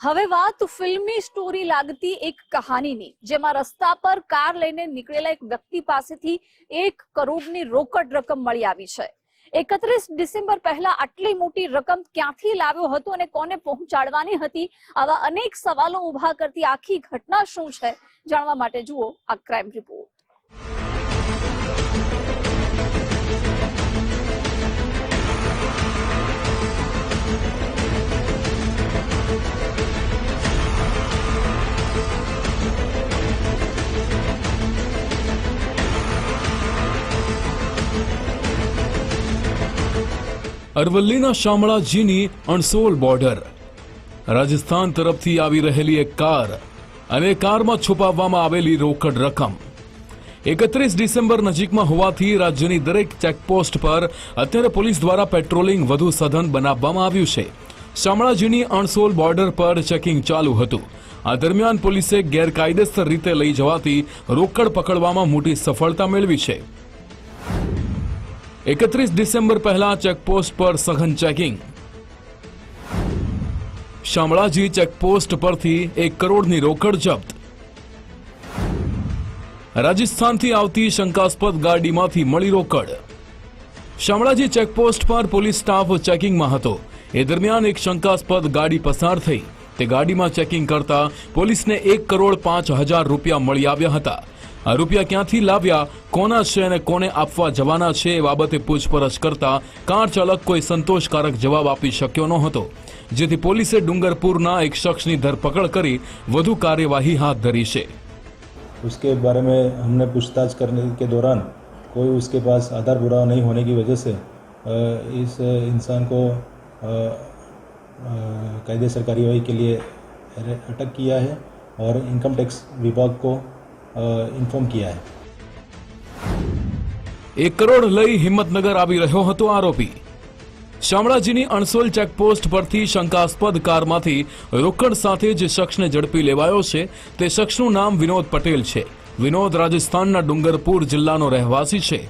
હવે વાત ફિલ્મની સ્ટોરી લાગતી એક કહાનીની, જેમાં રસ્તા પર કાર લઈને નીકળેલા એક વ્યક્તિ પાસેથી એક કરોડની રોકડ રકમ મળી આવી છે. એકત્રીસ ડિસેમ્બર પહેલા આટલી મોટી રકમ ક્યાંથી લાવ્યો હતો અને કોને પહોંચાડવાની હતી? આવા અનેક સવાલો ઊભા કરતી આખી ઘટના શું છે? જાણવા માટે જુઓ આ ક્રાઇમ રિપોર્ટ. અરવલ્લીના શામળાજીની અણસોલ બોર્ડર. રાજસ્થાન તરફથી આવી રહેલી એક કાર અને કારમાં છુપાવવામાં આવેલી રોકડ રકમ. એકત્રીસ ડિસેમ્બર નજીકમાં હોવાથી રાજ્યની દરેક ચેકપોસ્ટ પર અત્યારે પોલીસ દ્વારા પેટ્રોલિંગ વધુ સઘન બનાવવામાં આવ્યું છે. શામળાજીની અણસોલ બોર્ડર પર ચેકિંગ ચાલુ હતું. આ દરમિયાન પોલીસે ગેરકાયદેસર રીતે લઈ જવાથી રોકડ પકડવામાં મોટી સફળતા મેળવી છે. એકત્રીસ ડિસેમ્બર પહેલા ચેકપોસ્ટ પર સઘન ચેકિંગ. શામળાજી ચેકપોસ્ટ પરથી એક કરોડની રોકડ જપ્ત. રાજસ્થાનથી આવતી શંકાસ્પદ ગાડીમાંથી મળી રોકડ. શામળાજી ચેકપોસ્ટ પર પોલીસ સ્ટાફ ચેકિંગમાં હતો. એ દરમિયાન એક શંકાસ્પદ ગાડી પસાર થઈ. તે ગાડીમાં ચેકિંગ કરતા પોલીસને એક કરોડ પાંચ હજાર રૂપિયા મળી આવ્યા હતા. આ રૂપિયા ક્યાંથી લાવ્યા કોના છે અને કોને આપવા જવાના છે એ બાબતે પૂછપરછ કરતા કાર ચાલક કોઈ સંતોષકારક જવાબ આપી શક્યો ન હતો જેથી પોલીસે ડુંગરપુરના એક શખ્સની ધરપકડ કરી વધુ કાર્યવાહી હાથ ધરી છે उसके बारे में हमने पूछताछ करने के दौरान कोई उसके पास आधार पुरावा नहीं होने की वजह से अ, इस इंसान को अ, अ, कायदेसर कार्यवाही के लिए अरे- अटक किया है और इनकम टैक्स विभाग को इन्फॉर्म किया है એક કરોડ લઈ હિંમતનગર આવી રહ્યો હતો આરોપી શામળાજીની અણસોલ ચેકપોસ્ટ પરથી શંકાસ્પદ કારમાંથી રોકડ સાથે જે શખ્સને ઝડપી લેવાયો છે તે શખ્સનું નામ વિનોદ પટેલ છે વિનોદ રાજસ્થાનના ડુંગરપુર જિલ્લાનો રહેવાસી છે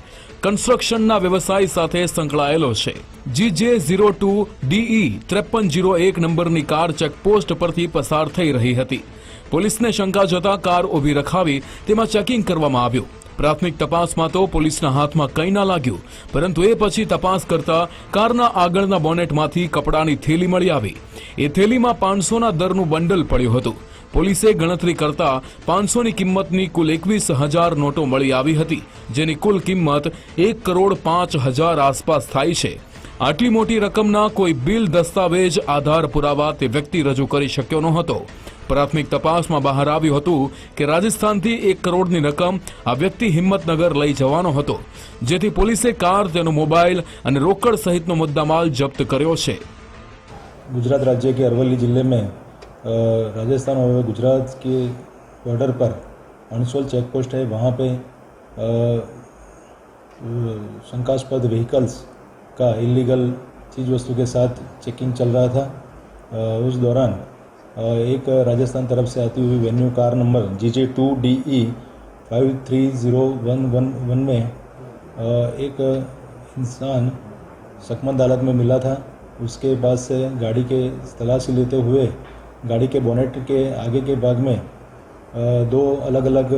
કન્સ્ટ્રક્શનના વ્યવસાય સાથે સંકળાયેલો છે G J zero two D E ત્રેપન જીરો એક નંબરની કાર ચેકપોસ્ટ પરથી પસાર થઈ રહી હતી પોલીસને શંકા જતા કાર ઊભી રખાવી તેમાં ચેકિંગ કરવામાં આવ્યું. પ્રાથમિક તપાસમાં તો પોલીસના હાથમાં કંઈ ના લાગ્યું, પરંતુ એ પછી તપાસ કરતા કારના આગળના બોનેટમાંથી કપડાની થેલી મળી આવી. એ થેલીમાં પાંચસોના દરનું બંડલ પડ્યું હતું. પોલીસે ગણતરી કરતા પાંચસોની કિંમતની કુલ એકવીસ હજાર નોટો મળી આવી હતી, જેની કુલ કિંમત એક કરોડ પાંચ હજાર આસપાસ થાય છે. આટલી મોટી રકમના કોઈ બિલ દસ્તાવેજ, આધાર પુરાવા તે વ્યક્તિ રજૂ કરી શક્યો ન હતો પ્રાથમિક તપાસમાં બહાર આવ્યું હતું કે રાજસ્થાનથી એક કરોડની રકમ આ વ્યક્તિ હિંમતનગર લઈ જવાનો હતો જેથી પોલીસે કાર તેનો મોબાઈલ અને રોકડ સહિતનો મુદ્દામાલ જપ્ત કર્યો છે गुजरात राज्य के अरवली जिले में अ, राजस्थान और गुजरात के बॉर्डर पर अनसोल चेक पोस्ट है वहाँ पे अ, शंकास्पद व्हीकल्स का इलीगल चीज़ वस्तु के साथ चेकिंग चल रहा था अ, उस दौरान अ, एक राजस्थान तरफ़ से आती हुई Venue car number G J two D E five three zero one one one में एक इंसान सकमत हालत में मिला था। उसके पास से गाड़ी के तलाशी लेते हुए, गाड़ी के बोनेट के आगे के भाग में दो अलग अलग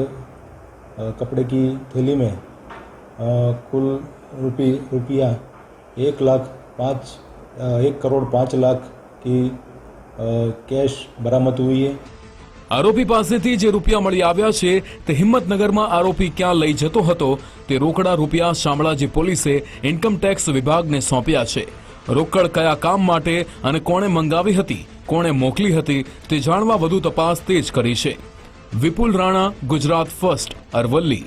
कपड़े की थैली में कुल रुपी, रुपया एक लाख पाँच एक करोड़ पाँच लाख की કેશ બરામદ હોઈએ આરોપી પાસેથી જે રૂપિયા મળી આવ્યા છે તે હિંમતનગરમાં આરોપી ક્યાં લઈ જતો હતો તે રોકડા રૂપિયા શામળાજી પોલીસે ઇન્કમટેક્સ વિભાગને સોંપ્યા છે. રોકડ કયા કામ માટે અને કોણે મંગાવી હતી, કોણે મોકલી હતી તે જાણવા વધુ તપાસ તેજ કરી છે. વિપુલ રાણા, ગુજરાત ફર્સ્ટ, અરવલ્લી.